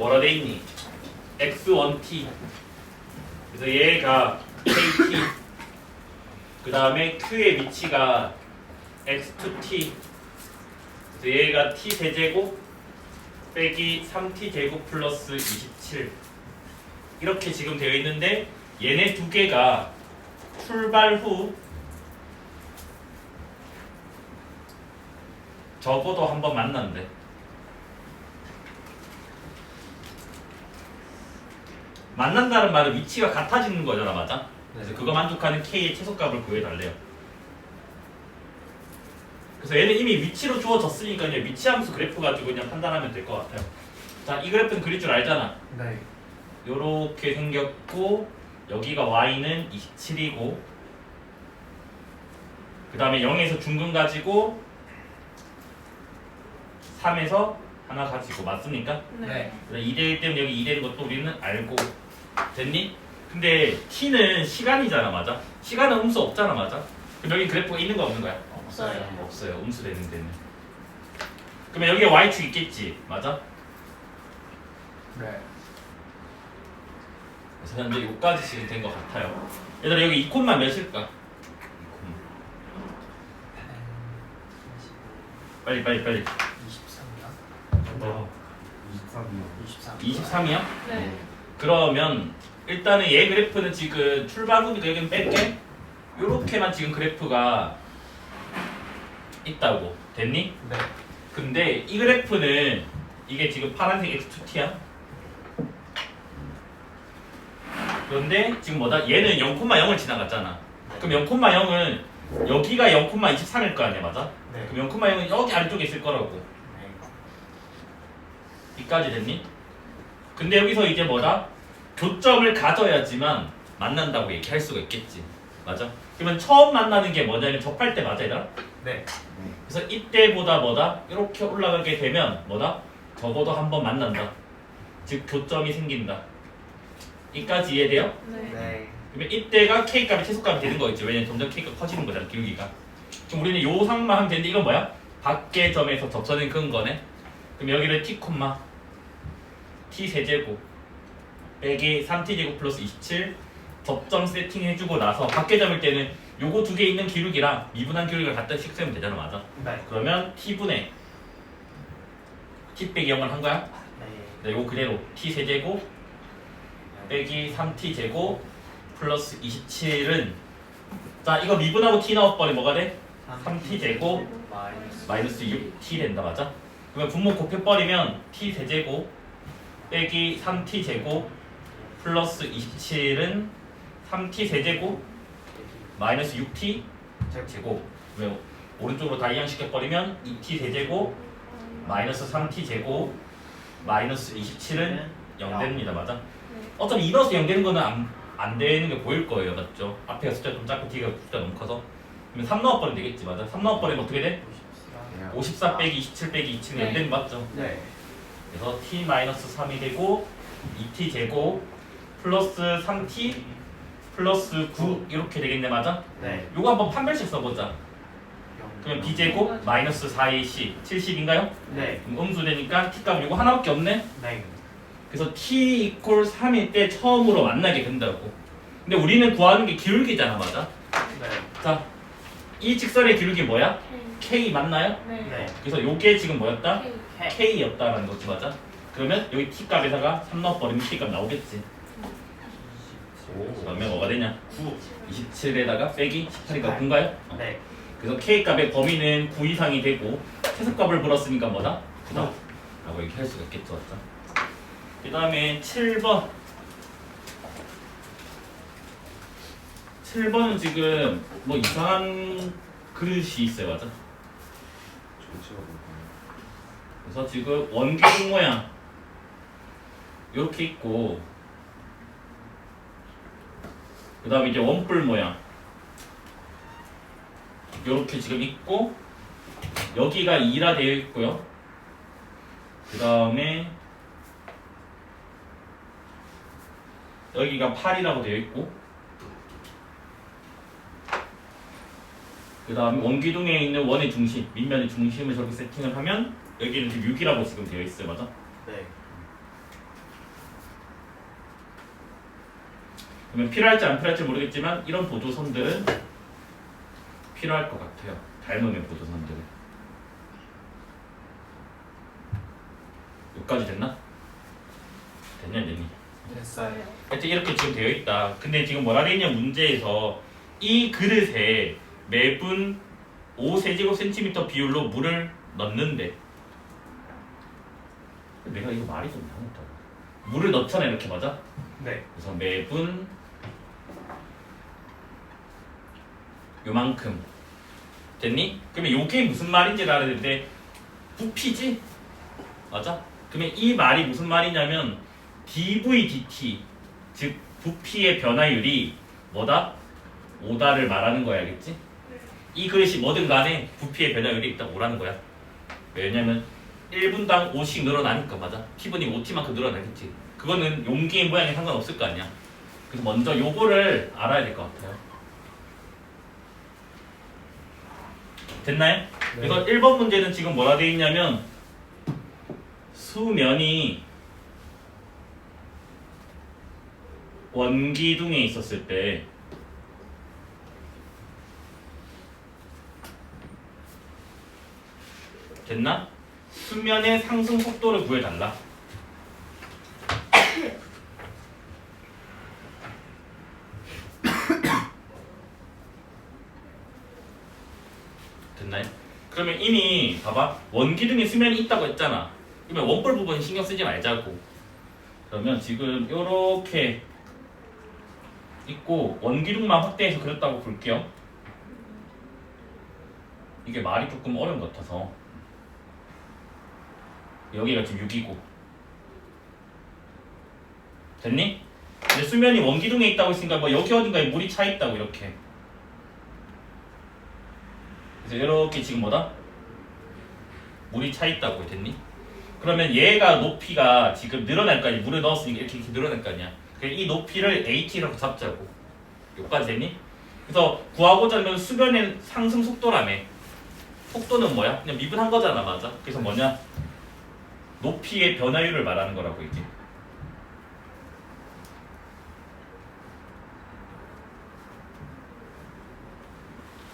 뭐라 돼 있니? x1t 그래서 얘가 kt 그 다음에 q의 위치가 x2t 그래서 얘가 t 세제곱 빼기 3t 제곱 플러스 27 이렇게 지금 되어 있는데 얘네 두 개가 출발 후 적어도 한번 만난대. 만난다는 말은 위치가 같아지는 거잖아, 맞아? 그래서 그거 만족하는 k의 최소값을 구해달래요. 그래서 얘는 이미 위치로 주어졌으니까 그냥 위치 함수 그래프 가지고 그냥 판단하면 될 것 같아요. 자, 이 그래프는 그릴 줄 알잖아. 네. 요렇게 생겼고 여기가 y는 27이고 그 다음에 0에서 중근 가지고 3에서 하나 가지고 맞습니까? 네. 2대1 때문에 여기 2되는 것도 우리는 알고 됐니? 근데 t는 시간이잖아 맞아? 시간은 음수 없잖아 맞아? 그럼 여기 그래프가 있는 거 없는 거야? 없어요. 없어요 음수 되는 데는 그러면 여기에 y축 있겠지 맞아? 네. 그래서 현재 여기까지 지금 된 것 같아요. 얘들아 여기 2콤만 몇일까? 빨리 빨리 빨리. 23이야? 어, 23이요. 23. 23이야? 네. 그러면 일단은 얘 그래프는 지금 출발부니까 여기는 뺄게. 요렇게만 지금 그래프가 있다고. 됐니? 네. 근데 이 그래프는 이게 지금 파란색 x2t야. 그런데 지금 뭐다? 얘는 0,0을 지나갔잖아. 그럼 0,0은 여기가 0,23일 거 아니야, 맞아? 네. 그럼 0,0은 여기 아래쪽에 있을 거라고. 네. 이까지 됐니? 근데 여기서 이제 뭐다? 교점을 가져야지만 만난다고 얘기할 수가 있겠지. 맞아? 그러면 처음 만나는 게 뭐냐면 접할 때 맞아, 얘들아? 네. 그래서 이때보다 뭐다? 이렇게 올라가게 되면 뭐다? 적어도 한 번 만난다. 즉 교점이 생긴다. 이까지 이해돼요? 네. 네. 그러면 이때가 k 값이 최소값이 되는 거겠지. 왜냐면 점점 k가 커지는 거잖아, 기울기가. 그럼 우리는 요 상만 하면 되는데 이건 뭐야? 밖의 점에서 접선을 그은 거네. 그럼 여기를 t 콤마 t 세제곱 빼기 3t 제곱 플러스 27 접점 세팅 해주고 나서 밖의 점일 때는 요거 두 개 있는 기울기랑 미분한 기울기를 갖다 식세면 되잖아, 맞아? 네. 그러면 t분의 t 빼기 0을 한 거야? 네. 네, 요거 그대로 t 세제곱 빼기 3t 제곱 플러스 27은 자 이거 미분하고 t 넣어버리면 뭐가 돼? 3t 제곱 마이너스. 마이너스 6t 된다 맞아? 그러면 분모 곱해버리면 t 세제곱 빼기 3t 제곱 플러스 27은 3t 세제곱 마이너스 6t 제곱 왜 오른쪽으로 다 이항 시켜버리면 2t 세제곱 마이너스 3t 제곱 마이너스 27은 0 됩니다 맞아? 네. 어차피 2 넣어서 0 되는 거는 안, 안 되는 게 보일 거예요 맞죠? 앞에가 숫자 좀 작고 뒤가 숫자 너무 커서 그러면 3 넣어버리면 되겠지 맞아? 3 넣어버리면 어떻게 돼? 54 빼기 27 빼기 27은 0 되는 거 맞죠? 네. 그래서 t 마이너스 3이 되고 2t 제곱 플러스 3t 플러스 9 이렇게 되겠네 맞아? 네. 요거 한번 판별식 써보자 그럼 b 제곱 마이너스 4의 c 70인가요? 네. 그럼 음수 되니까 t 값 요거 하나밖에 없네? 네. 그래서 t 이퀄 3일 때 처음으로 만나게 된다고 근데 우리는 구하는 게 기울기잖아 맞아? 네. 자, 이 직선의 기울기 뭐야? K. 맞나요? 네. 네. 그래서 요게 지금 뭐였다? K. k였다라는 거지 맞아? 그러면 여기 t 값에다가 3 넣어버리면 t 값 나오겠지 그러면 뭐가 되냐? 9, 27에다가 빼기 18이니까 9인가요? 네. 그래서 k 값의 범위는 9 이상이 되고 최소값을 불었으니까 뭐다? 9다 라고 얘기할 수가 있겠죠 맞죠? 그 다음에 7번 7번은 지금 뭐 이상한 그릇이 있어요 맞아? 그래서 지금 원기둥 모양 이렇게 있고 그 다음에 이제 원뿔 모양 이렇게 지금 있고 여기가 2라 되어 있고요. 그 다음에 여기가 8이라고 되어 있고 그 다음에 원기둥에 있는 원의 중심, 밑면의 중심을 저렇게 세팅을 하면 여기는 지금 6이라고 지금 되어 있어요. 맞아? 네. 그러면 필요할지 안 필요할지 모르겠지만 이런 보조선들은 필요할 것 같아요. 닮음의 보조선들은. 여기까지 됐나? 됐냐 됐니? 됐어요. 하여튼 이렇게 지금 되어 있다. 근데 지금 뭐라 되냐 문제에서 이 그릇에 매분 5세제곱센티미터 비율로 물을 넣는데 내가 이거 말이 좀 이상하다. 물을 넣잖아 이렇게 맞아? 네. 그래서 매분 요만큼 됐니? 그러면 요게 무슨 말인지를 알아야 되는데 부피지? 맞아? 그러면 이 말이 무슨 말이냐면 dv dt 즉 부피의 변화율이 뭐다? 오다를 말하는 거야 알겠지? 이 그릇이 뭐든 간에 부피의 변화율이 일단 오라는 거야. 왜냐면 1분당 5씩 늘어나니까 맞아. T분이 5T만큼 늘어나겠지 그거는 용기의 모양에 상관없을 거 아니야. 그래서 먼저 요거를 알아야 될 것 같아요. 됐나요? 그래서 1번 문제는 지금 뭐라 돼 있냐면 수면이 원기둥에 있었을 때 됐나? 수면의 상승 속도를 구해달라. 됐나요? 그러면 이미 봐봐 원기둥에 수면이 있다고 했잖아. 그러면 원볼 부분 신경 쓰지 말자고. 그러면 지금 요렇게 있고 원기둥만 확대해서 그렸다고 볼게요. 이게 말이 조금 어려운 것 같아서 여기가 지금 6이고 됐니? 이제 수면이 원기둥에 있다고 했으니까 뭐 여기 어딘가에 물이 차 있다고 이렇게 그래서 이렇게 지금 뭐다? 물이 차 있다고 됐니? 그러면 얘가 높이가 지금 늘어날 거 아니야 물을 넣었으니까 이렇게, 이렇게 늘어날 거 아니야 이 높이를 AT라고 잡자고 여기까지 됐니? 그래서 구하고자 하면 수변의 상승 속도라며 속도는 뭐야? 그냥 미분한 거잖아 맞아? 그래서 뭐냐? 높이의 변화율을 말하는 거라고 이게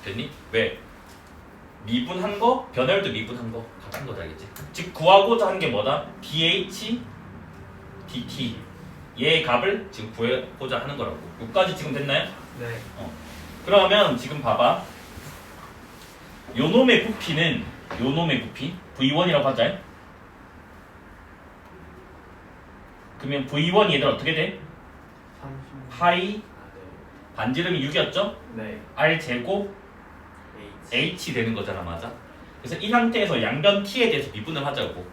됐니? 왜? 미분한 거, 변화율도 미분한 거 같은 거다 알겠지? 즉 구하고자 하는 게 뭐다? dh dt 얘의 값을 지금 구하고자 하는 거라고 여기까지 지금 됐나요? 네. 그러면 지금 봐봐 요 놈의 부피는 요 놈의 부피 V1이라고 하자 그러면 V1이 얘들 어떻게 돼? 30. 파이 반지름이 6이었죠? 네. R 제곱 H 되는 거잖아 맞아? 그래서 이 상태에서 양변 T에 대해서 미분을 하자고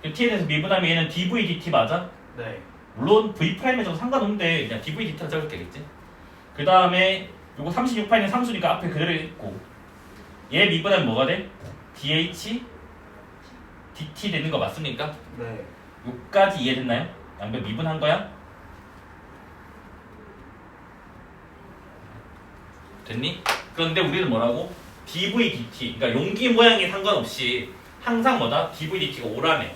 그럼 T에 대해서 미분하면 얘는 dv dt 맞아? 네. 물론 V 프라임에서 상관없는데 그냥 dv dt를 적을 때겠지 그 다음에 요거 36파이는 상수니까 앞에 그대로 있고 얘 미분하면 뭐가 돼? dh dt 되는 거 맞습니까? 네. 요까지 이해됐나요? 양변 미분한 거야? 됐니? 그런데 우리는 뭐라고? dv dt 그러니까 용기 모양에 상관없이 항상 뭐다? dv dt가 5라며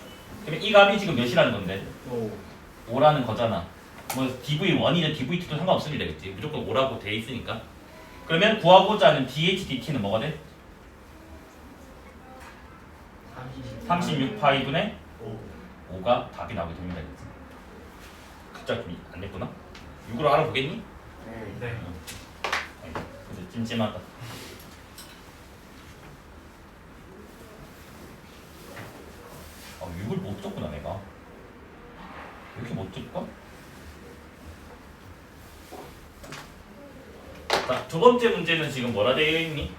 그러면 이 값이 지금 몇이라는 건데? 오. 5라는 거잖아 뭐 dv1이든 dv2도 상관없습니다 되겠지 무조건 5라고 돼 있으니까 그러면 구하고자 하는 dh dt는 뭐가 돼? 30. 36파이분의 오. 5가 답이 나오게 됩니다 글자 좀안 됐구나? 6으로 알아보겠니? 네. 아이고, 그래서 찜찜하다. 아, 6을 못 적구나, 내가. 왜 이렇게 못 적까? 자, 두 번째 문제는 지금 뭐라 되어 있니?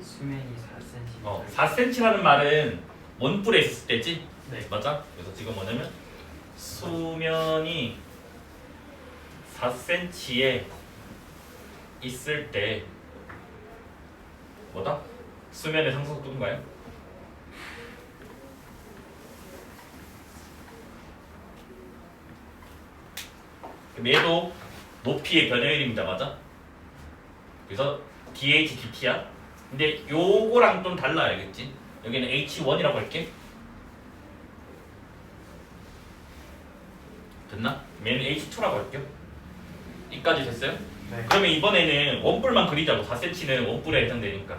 수면이 4cm. 어, 4cm라는 말은 원뿔에 있을 때지? 네. 맞아? 그래서 지금 뭐냐면 수면이 4cm에 있을 때 뭐다? 수면의 상승 속도인가요? 얘도 높이의 변화율입니다, 맞아? 그래서 dh dt야. 근데 요거랑 좀 달라 알겠지? 여기는 h1이라고 할게. 됐나? 얘는 H2라고 할게요. 이까지 됐어요? 네. 그러면 이번에는 원뿔만 그리자고 4cm는 원뿔에 해당되니까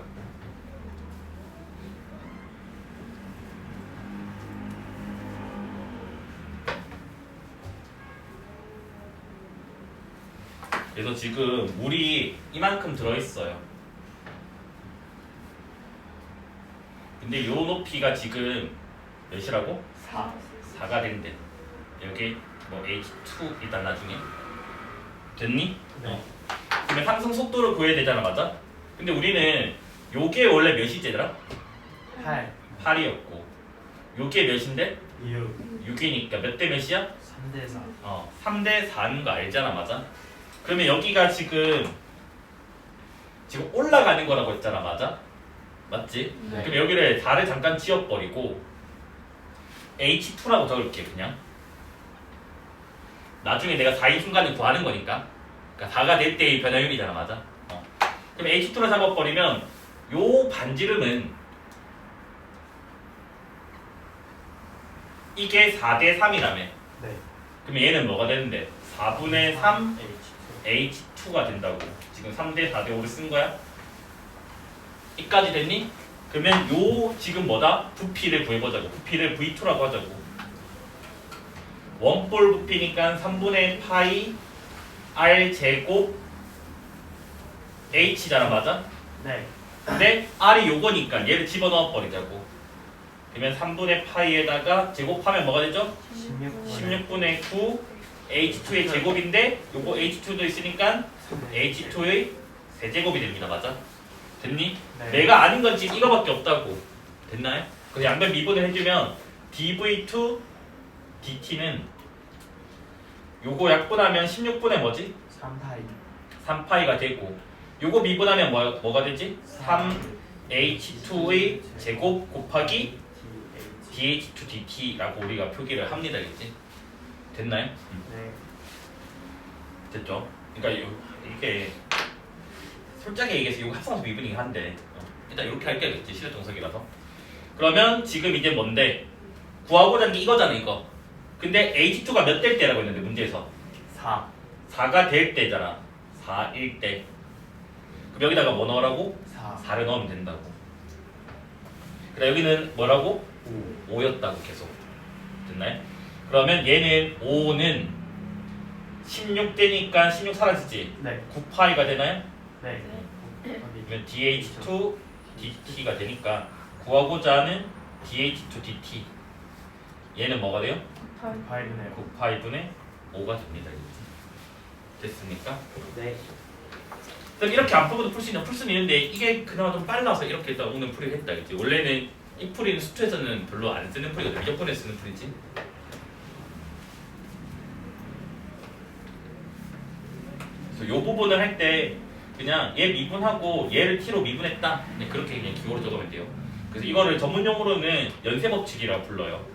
그래서 지금 물이 이만큼 들어있어요 근데 요 높이가 지금 몇이라고? 4. 4가 된대 여기 뭐 H2 일단 나중에 됐니? 네. 그러면 상승 속도를 구해야 되잖아 맞아? 근데 우리는 요게 원래 몇이제더라? 8. 8이었고 요게 몇인데? 6. 6이니까 몇 대 몇이야? 3대 4. 어 3대 4인 거 알잖아 맞아? 그러면 여기가 지금 지금 올라가는 거라고 했잖아 맞아? 맞지? 네. 그럼 여기를 4를 잠깐 지워버리고 H2라고 적을게 그냥 나중에 내가 4인 순간을 구하는 거니까 그러니까 4가 될 때의 변화율이잖아 맞아? 어. 그럼 H2를 잡아버리면 요 반지름은 이게 4대 3이라며 네. 그러면 얘는 뭐가 되는데 4분의 3 H2. H2 가 된다고 지금 3대 4대 5를 쓴 거야? 이까지 됐니? 그러면 요 지금 뭐다? 부피를 구해보자고 부피를 V2라고 하자고 원볼 부피니까 3분의 파이 R 제곱 H잖아 맞아? 네. 근데 R이 요거니까 얘를 집어넣어 버리자고 그러면 3분의 파이에다가 제곱하면 뭐가 되죠? 16. 16분의 9 H2의 제곱인데 요거 H2도 있으니까 H2의 세제곱이 됩니다. 맞아? 됐니? 네. 내가 아는 건 지금 이거밖에 없다고. 됐나요? 그래서 양변 미분을 해주면 dv2 dt는 요거 약분하면 16분의 뭐지? 3파이. 3파이가 되고 요거 미분하면 뭐, 뭐가 되지? 3h2의 제곱 곱하기 dh2 dt라고 우리가 표기를 합니다. 그치? 됐나요? 네. 됐죠? 그러니까 요, 이게 솔직하게 얘기해서 이거 합성해서 미분이긴 한데 어, 일단 이렇게 할게겠지 실력 정석이라서 그러면 지금 이제 뭔데 구하고자 하는 게 이거잖아 이거 근데 H2가 몇 될 때라고 했는데 문제에서 4. 4가 될 때잖아 4일 때 그럼 여기다가 뭐 넣으라고? 4. 4를 넣으면 된다고 그래 여기는 뭐라고? 5. 5였다고 계속 됐나요? 그러면 얘는 5는 16대니까 16 사라지지 네. 9파이가 되나요? 네. 그러면 dh2 dt가 되니까 구하고자 하는 dh2 dt 얘는 뭐가 돼요? 9파이네요. 9파이분의 5가 됩니다 됐습니까? 네. 그럼 이렇게 안 풀어도 풀 수 있냐? 풀 수는 있는데 이게 그나마 좀 빨라서 이렇게 일단 오늘 풀이를 했다 그지 원래는 이 풀이는 수투에서는 별로 안 쓰는 풀이거든 미적분에 쓰는 풀이지 그래서 이 부분을 할 때 그냥 얘 미분하고 얘를 t로 미분했다 그냥 그렇게 그냥 기호로 적으면 돼요 그래서 이거를 전문 용어로는 연쇄 법칙이라고 불러요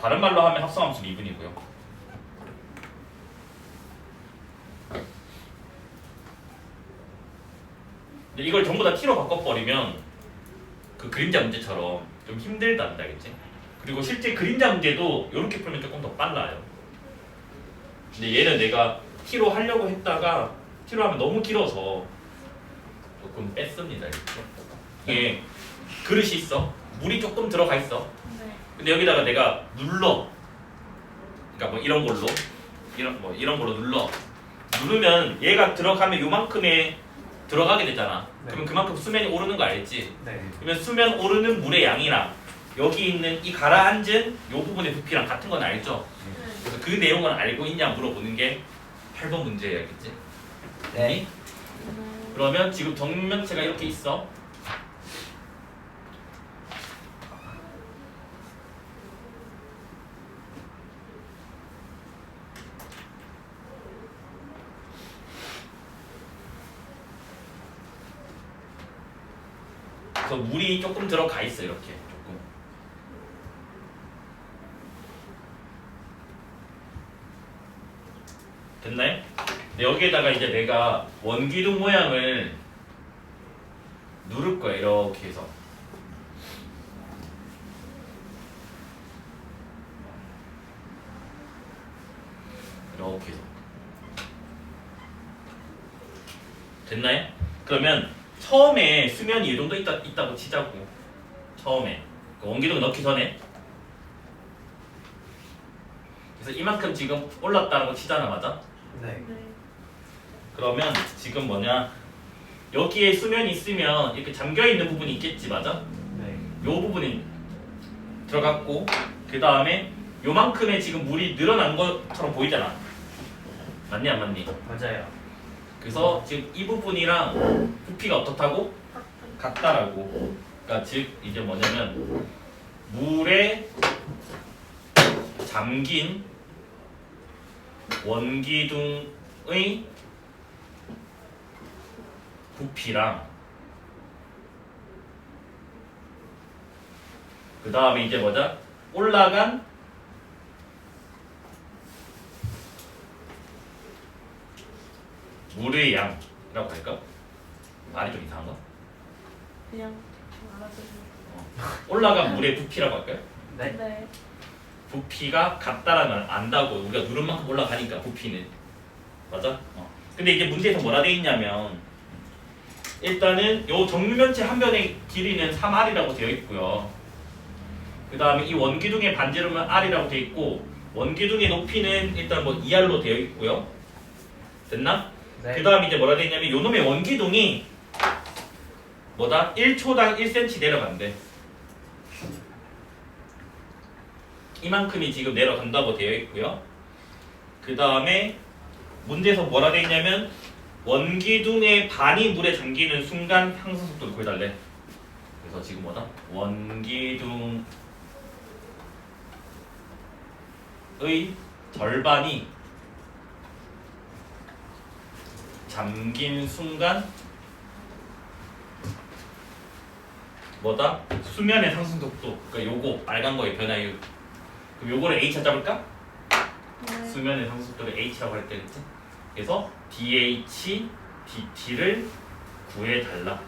다른 말로 하면 합성함수 미분이고요 근데 이걸 전부 다 t로 바꿔버리면 그 그림자 문제처럼 좀 힘들다 알겠지? 그리고 실제 그림자 문제도 이렇게 풀면 조금 더 빨라요. 근데 얘는 내가 t로 하려고 했다가 t로 하면 너무 길어서 조금 뺐습니다. 이렇게. 이게 그릇이 있어. 물이 조금 들어가 있어. 근데 여기다가 내가 눌러. 그러니까 뭐 이런 걸로 이런 뭐 이런 걸로 눌러. 누르면 얘가 들어가면 요만큼의 들어가게 되잖아. 네. 그럼 그만큼 수면이 오르는 거 알지? 네. 그러면 수면 오르는 물의 양이랑 여기 있는 이 가라앉은 요 부분의 부피랑 같은 건 알죠? 그래서 그 내용을 알고 있냐 물어보는 게 8번 문제야겠지? 네. 그러면 지금 정면체가 이렇게 있어. 그래서 물이 조금 들어가 있어요 이렇게 조금. 됐나요? 여기에다가 이제 내가 원기둥 모양을 누를 거야 이렇게 해서. 이렇게 해서. 됐나요? 그러면 처음에 수면이 이 정도 있다, 있다고 치자고 처음에 그 원기둥 넣기 전에 그래서 이만큼 지금 올랐다는 거 치잖아 맞아? 네. 네. 그러면 지금 뭐냐 여기에 수면이 있으면 이렇게 잠겨 있는 부분이 있겠지 맞아? 네. 요 부분이 들어갔고 그 다음에 요만큼의 지금 물이 늘어난 것처럼 보이잖아 맞니 안 맞니? 맞아요. 그래서 지금 이 부분이랑 부피가 어떻다고? 같다라고 그러니까 즉 이제 뭐냐면 물에 잠긴 원기둥의 부피랑 그 다음에 이제 뭐자 올라간 물의 양이라고 할까? 말이 좀 이상한가? 그냥 알아주세요. 올라간 물의 부피라고 할까요? 네. 네. 부피가 같다라는 걸 안다고 우리가 누른 만큼 올라가니까 부피는 맞아? 어. 근데 이제 문제에서 뭐라 돼 있냐면 일단은 요 정유면체 한 변의 길이는 3r이라고 되어 있고요. 그 다음에 이 원기둥의 반지름은 r이라고 되어 있고 원기둥의 높이는 일단 뭐 2r로 되어 있고요. 됐나? 네. 그 다음에 이제 뭐라 돼 있냐면 요 놈의 원기둥이 뭐다? 1초당 1cm 내려간대. 이만큼이 지금 내려간다고 되어 있고요. 그 다음에 문제에서 뭐라 돼 있냐면 원기둥의 반이 물에 잠기는 순간 상승 속도를 구해달래. 그래서 지금 뭐다? 원기둥의 절반이 잠긴 순간 뭐다? 수면의 상승 속도. 그러니까 요거 빨간 거의 변화율. 그럼 요거를 H 잡을까? 네. 수면의 상승 속도를 H라고 할 때겠지? 그래서 DH, DT를 구해 달라.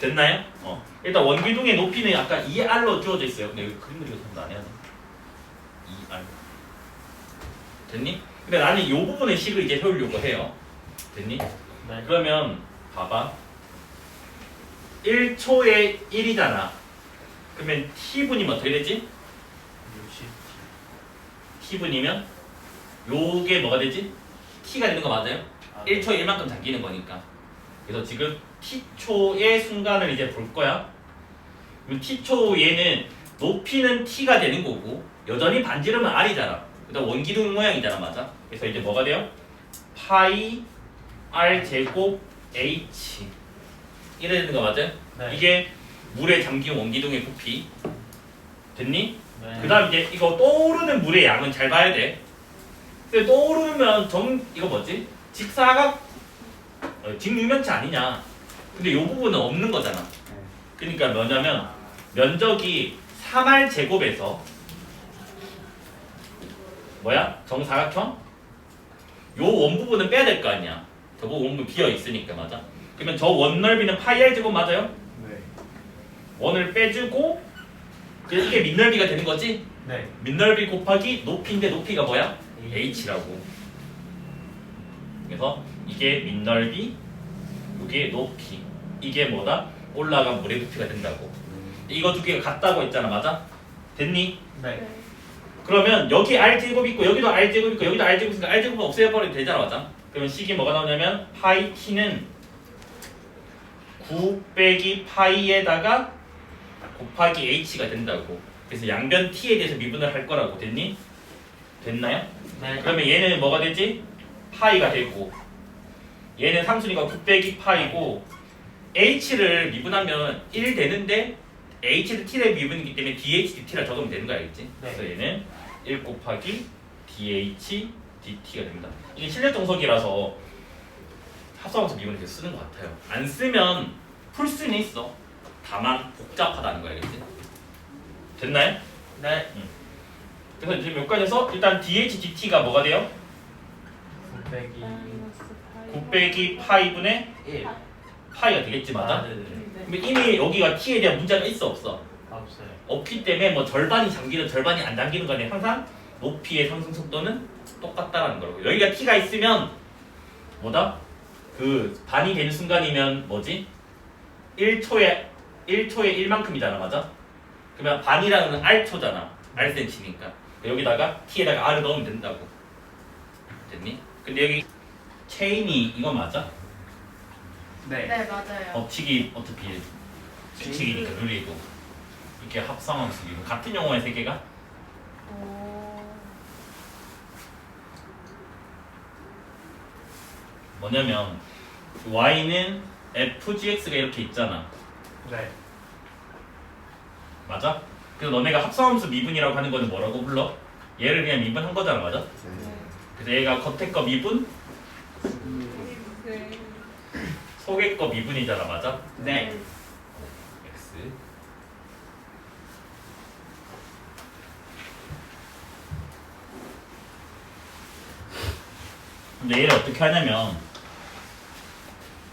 됐나요? 어. 일단 원기둥의 높이는 아까 2R로 주어져 있어요. 근데 여기 그림 그리고 안 해야 돼. 2R. 됐니? 근데 나는 이 부분의 식을 이제 세우려고 해요. 됐니? 네. 그러면 봐봐 1초에 1이잖아 그러면 t분이면 어떻게 되지? 60. t분이면 요게 뭐가 되지? t가 되는 거 맞아요? 아, 네. 1초에 1만큼 잠기는 거니까 그래서 지금 t초의 순간을 이제 볼 거야 t초 얘는 높이는 t가 되는 거고 여전히 반지름은 r이잖아 그다음 원기둥 모양이잖아 맞아? 그래서 이제 뭐가 돼요? 파이 r 제곱 h 이래 되는 거 맞아요? 네. 이게 물에 잠긴 원기둥의 부피 됐니? 네. 그 다음 이제 이거 떠오르는 물의 양은 잘 봐야 돼. 근데 떠오르면 정 이거 뭐지? 직사각 어, 직육면체 아니냐? 근데 이 부분은 없는 거잖아. 그러니까 뭐냐면 면적이 3r 제곱에서 뭐야? 정사각형? 요 원 부분은 빼야 될 거 아니야. 저 원부분 비어 있으니까 맞아. 그러면 저 원 넓이는 파이 r 제곱 맞아요? 네. 원을 빼주고 이게 밑넓이가 되는 거지? 네. 밑넓이 곱하기 높이인데 높이가 뭐야? H. h라고. 그래서 이게 밑넓이, 이게 높이. 이게 뭐다? 올라간 물의 부피가 된다고. 이거 두 개가 같다고 했잖아, 맞아? 됐니? 네. 네. 그러면 여기 r 제곱 있고 여기도 r 제곱 있고 여기도 r 제곱 있으니까 r 제곱은 없애버리면 되잖아, 맞아? 그러면 식이 뭐가 나오냐면 파이 t는 9 빼기 파이에다가 곱하기 h가 된다고. 그래서 양변 t에 대해서 미분을 할 거라고 됐니? 됐나요? 네. 그러면 얘는 뭐가 되지? 파이가 되고 얘는 상수니까 9 빼기 파이고 h를 미분하면 1 되는데 h를 t를 미분이기 때문에 dh dt라 적으면 되는 거 알겠지? 네. 그래서 얘는 1 곱하기 dh dt가 됩니다. 이게 실내 정석이라서 합성함수 미분을 계속 쓰는 것 같아요. 안 쓰면 풀 수는 있어. 다만 복잡하다는 거 알겠지? 됐나요? 네. 그래서 지금 여기까지해서 일단 dh dt가 뭐가 돼요? 9 빼기 마이너스 파이. 9 빼기 파이분의 1. 파이가 되겠지 맞아? 네. 그럼 이미 여기가 t에 대한 문제가 있어 없어? 없어요. 없기 때문에 뭐 절반이 잠기든 절반이 안 잠기는 간에 항상 높이의 상승 속도는 똑같다라는 거고 여기가 t가 있으면 뭐다? 그 반이 되는 순간이면 뭐지? 1초에 1초에 1만큼이잖아 맞아? 그러면 반이라는 건 r초잖아 r센치니까 여기다가 t에다가 r을 넣으면 된다고 됐니? 근데 여기 체인이 이거 맞아? 네. 네 맞아요. 법칙이 어차피 규칙이니까 룰이고 이렇게 합성함수 이거 같은 용어의 세 개가 오. 뭐냐면 y는 fgx가 이렇게 있잖아 네. 맞아? 그래서 너네가 합성함수 미분이라고 하는 거는 뭐라고 불러? 얘를 그냥 미분한 거잖아 맞아? 네. 그래서 얘가 겉에 거 미분 네. 속에 거 미분이잖아 맞아? 네. x 근데 얘를 어떻게 하냐면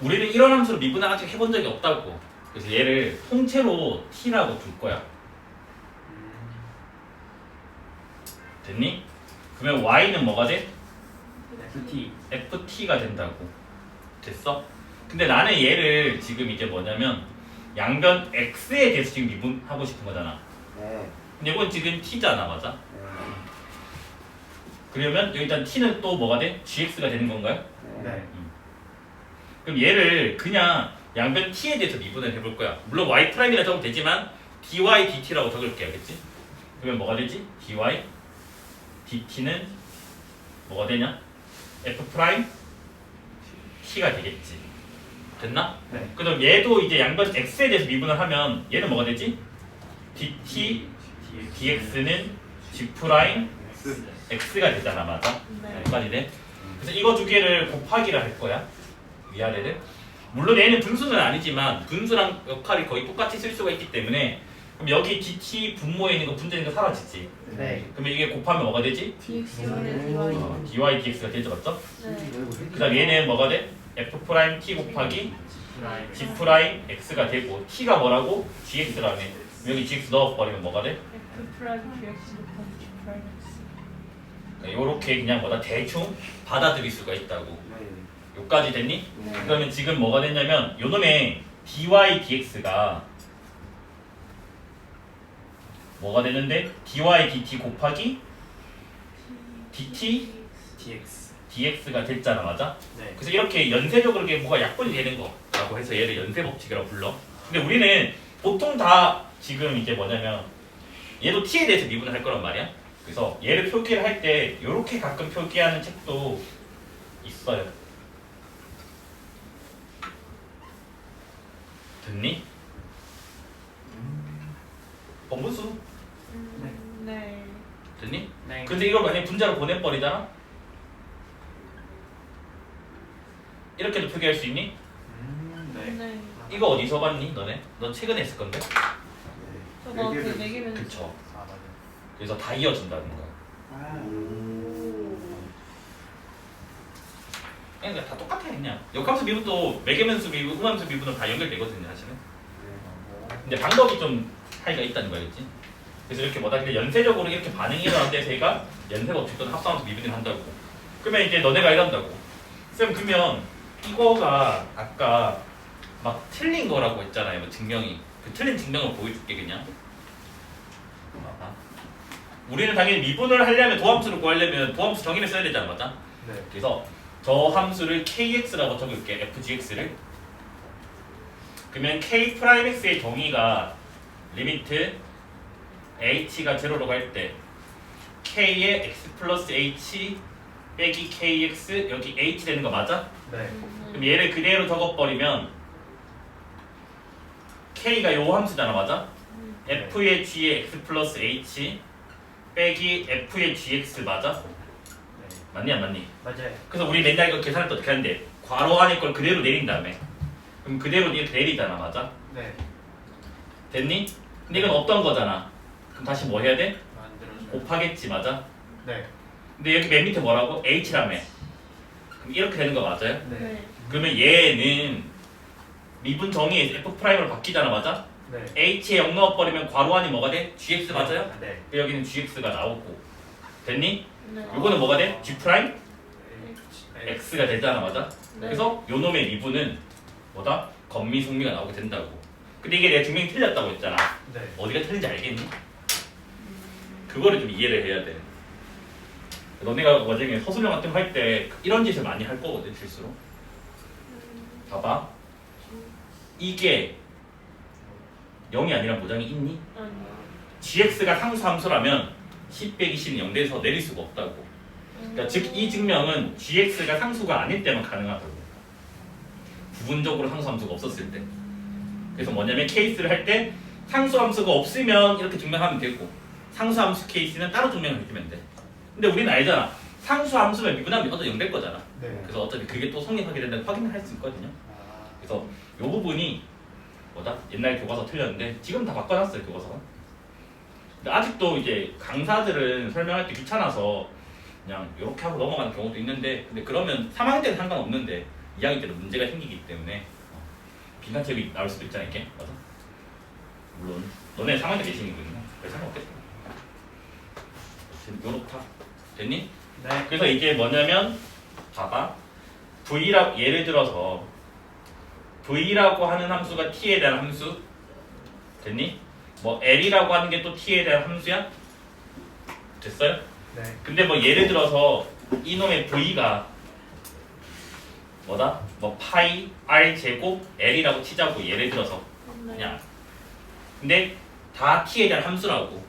우리는 이런 함수로 미분을 아직 해본 적이 없다고 그래서 얘를 통째로 t라고 둘 거야 됐니? 그러면 y는 뭐가 돼? FT. ft가 된다고 됐어? 근데 나는 얘를 지금 이제 뭐냐면 양변 x에 대해서 지금 미분하고 싶은 거잖아 네. 근데 이건 지금 t잖아 맞아? 네. 그러면 여기다 t는 또 뭐가 돼? gx가 되는 건가요? 네. 그럼 얘를 그냥 양변 t에 대해서 미분을 해볼 거야 물론 y 프라임이라 적으면 되지만 dy dt라고 적을게 알겠지? 그러면 뭐가 되지? dy dt는 뭐가 되냐? f 프라임 t가 되겠지 됐나? 네. 그럼 얘도 이제 양변 x에 대해서 미분을 하면 얘는 뭐가 되지? dt dx는 g 프라임 X. x가 되잖아 맞아? 네. 여기까지 돼? 그래서 이거 두 개를 곱하기를 할 거야 위아래를 물론 얘는 분수는 아니지만 분수랑 역할이 거의 똑같이 쓸 수가 있기 때문에 그럼 여기 dt 분모에 있는 거 분자인 거 사라지지 네. 그러면 이게 곱하면 뭐가 되지? DX는 어, dy dx가 되죠 맞죠? 네. 그 다음 얘는 뭐가 돼? F 프라임 t 곱하기 g 프라임 x가 되고 t가 뭐라고? gx라며 여기 gx 넣어버리면 뭐가 돼? F 프라임 QX 곱하기 G 프라임 X. 이렇게 그냥 뭐다 대충 받아들일 수가 있다고 네. 여기까지 됐니? 네. 그러면 지금 뭐가 됐냐면 요놈의 dy dx가 뭐가 되는데 dy dt 곱하기 dt DX. Dx가 됐잖아 맞아? 네. 그래서 이렇게 연쇄적으로 이게 뭐가 약분이 되는 거라고 해서 얘를 연쇄 법칙이라고 불러. 근데 우리는 보통 다 지금 이제 뭐냐면 얘도 t에 대해서 미분을 할 거란 말이야. 그래서 얘를 표기를 할 때 이렇게 가끔 표기하는 책도 있어요. 됐니? 법문수 음, 네. 됐니? 네. 근데 이걸 만약에 분자로 보내버리잖아? 이렇게도 표기할 수 있니? 음, 네. 네. 이거 어디서 봤니 너네? 넌 최근에 했을 건데? 저 나한테 매기면 그쵸 아 맞아요. 그래서 다 이어진다는 거야 그러니까 다 똑같아 그냥 역함수 미분도 매개면수 미분, 음함수 미분은 다 연결되거든요 사실은 근데 방법이 좀 차이가 있다는 거겠지 그래서 이렇게 뭐다 근데 연쇄적으로 이렇게 반응이 일어나는데 저희가 연쇄 법칙 또는 합성함수 미분을 한다고 그러면 이제 너네가 이런다고 쌤 그러면 이거가 아까 막 틀린 거라고 했잖아요 뭐 증명이 그 틀린 증명을 보여줄게 그냥 봐봐. 우리는 당연히 미분을 하려면 도함수를 구하려면 도함수 정의를 써야 되잖아 맞아? 네. 그래서 저 함수를 kx라고 적을게 fgx를 그러면 k 프라임 x의 정의가 리미트 h가 제로로 갈 때 k의 x 플러스 h 빼기 kx 여기 h 되는 거 맞아? 네. 그럼 얘를 그대로 적어버리면 k가 요 함수잖아 맞아? 네. f의 g의 x 플러스 h 빼기 f의 gx 맞아? 네. 맞니 안 맞니? 맞아요. 그래서 우리 맨날 이거 계산할 때 어떻게 하는데 괄호 안에 걸 그대로 내린 다음에 그럼 그대로 이렇게 내리잖아 맞아? 네. 됐니? 근데 이건 없던 거잖아 그럼 다시 뭐 해야 돼? 만들어줘요. 곱하겠지 맞아? 네. 근데 여기 맨 밑에 뭐라고? h라며 그럼 이렇게 되는 거 맞아요? 네. 네. 그러면 얘는 미분 정의에서 f 프라임으로 바뀌잖아 맞아? 네. h에 0 넣어버리면 괄호 안이 뭐가 돼? gx 맞아요? 네. 그 여기는 gx가 나오고 됐니? 네. 요거는 뭐가 돼? g 프라임 네. x가 되잖아 맞아? 네. 그래서 요 놈의 미분은 뭐다? 건미 속미가 나오게 된다고 근데 이게 내가 증명이 틀렸다고 했잖아 네. 어디가 틀린지 알겠니? 그거를 좀 이해를 해야 돼 너네가 나중에 서술형 같은 거 할 때 이런 짓을 많이 할 거거든 실수로. 봐봐. 이게 0이 아니라 모장이 있니? gx가 상수 함수라면 10 빼기 10은 0대에서 내릴 수가 없다고. 그러니까 즉 이 증명은 gx가 상수가 아닐 때만 가능하다고. 부분적으로 상수 함수가 없었을 때. 그래서 뭐냐면 케이스를 할 때 상수 함수가 없으면 이렇게 증명하면 되고 상수 함수 케이스는 따로 증명을 해주면 돼 근데 우리는 알잖아 상수 함수면 미분하면 어차피 0될 거잖아 네. 그래서 어차피 그게 또 성립하게 된다고 확인을 할 수 있거든요 아, 그래서 이 부분이 뭐다? 옛날 교과서 틀렸는데 지금 다 바꿔놨어요 교과서가. 근데 아직도 이제 강사들은 설명할 때 귀찮아서 그냥 이렇게 하고 넘어가는 경우도 있는데 근데 그러면 3학년 때는 상관없는데 2학년 때는 문제가 생기기 때문에 어, 빈칸 책이 나올 수도 있잖아 이게 맞아? 물론 너네 3학년 때 계시는군요. 그래서 상관없겠다. 아무튼 요렇다. 됐니? 네. 그래서 이게 뭐냐면 봐봐 v라 예를 들어서 v라고 하는 함수가 t에 대한 함수 됐니? 뭐 l이라고 하는 게 또 t에 대한 함수야? 됐어요? 네. 근데 뭐 예를 들어서 이놈의 v가 뭐다? 뭐 파이 r 제곱 l이라고 치자고 예를 들어서 네. 그냥 근데 다 t에 대한 함수라고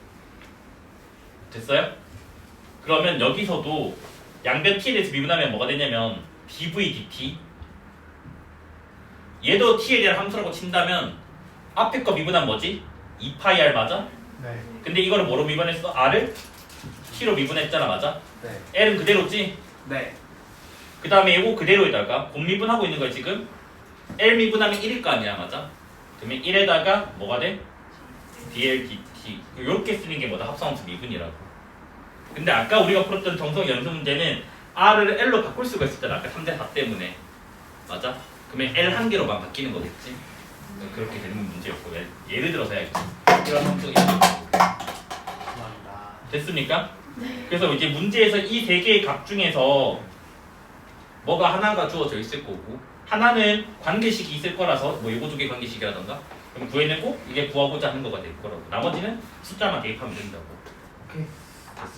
됐어요? 그러면 여기서도 양변 t에 대해서 미분하면 뭐가 되냐면 dv dt 얘도 t에 대한 함수라고 친다면 앞에 거 미분하면 뭐지? 2파이 r 맞아? 네. 근데 이거를 뭐로 미분했어? r을 t로 미분했잖아 맞아? 네. l은 그대로지? 네. 그 다음에 이거 그대로에다가 곱 미분하고 있는 거야 지금 L 미분하면 1일 거 아니야 맞아? 그러면 1에다가 뭐가 돼? dl dt 이렇게 쓰는 게 뭐다 합성함수 미분이라고 근데 아까 우리가 풀었던 정성 연수 문제는 R을 L로 바꿀 수가 있었잖아. 아까 3대 4 때문에. 맞아? 그러면 L 한 개로만 바뀌는 거겠지? 그렇게 되는 문제였고 예- 예를 들어서 해야겠어 이런 함수가. 됐습니까? 그래서 이제 문제에서 이 세 개의 값 중에서 뭐가 하나가 주어져 있을 거고 하나는 관계식이 있을 거라서 뭐 요거 두 개 관계식이라던가? 그럼 구해내고 이게 구하고자 하는 거가 될 거라고. 나머지는 숫자만 대입하면 된다고. 오케이. 됐습니다.